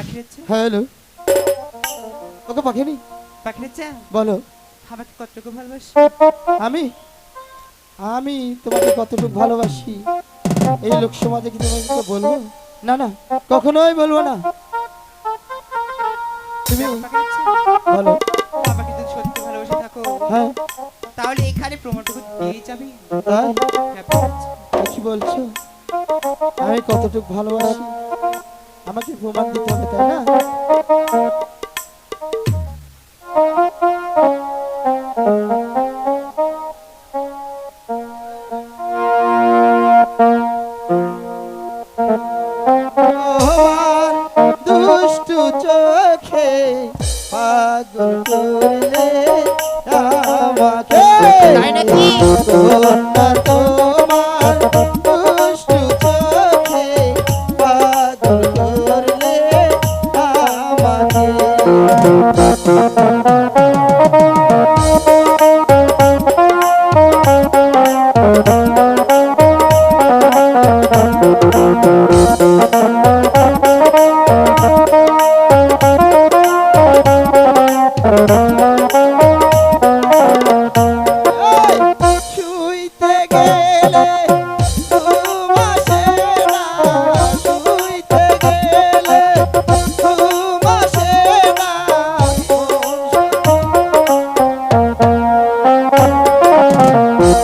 Hello. ওকে পাখিনি? পাখিরেছে বলো। আমাকে কতটুকু ভালোবাসি? আমি? আমি তোমাকে কতটুকু ভালোবাসি? এই লোক সমাজে কি তোমাকে বলব? না না কখনোই বলব না। তুমি বলো। আমাকে যদি সত্যি ভালোবাসে থাকো হ্যাঁ। তাহলে এখানে প্রমাণটুকু দিয়ে যাবি? তাই হ্যাঁ, পাখিরেছে। কি বলছো? আমি কতটুকু ভালোবাসি? আমাকে প্রমাণ দিতে হবে তাই না পাগল করলে আমাকে তাই নাকি? আমাকে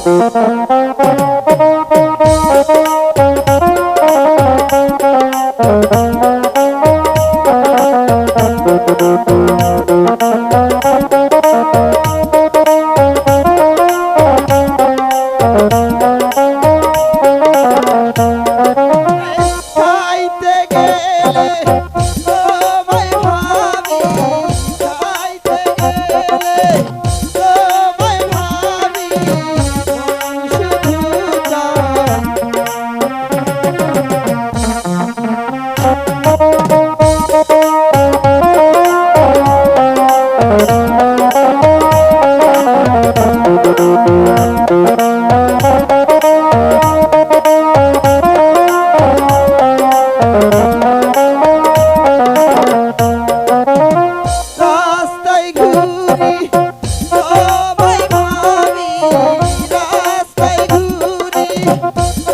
Thank. Bye.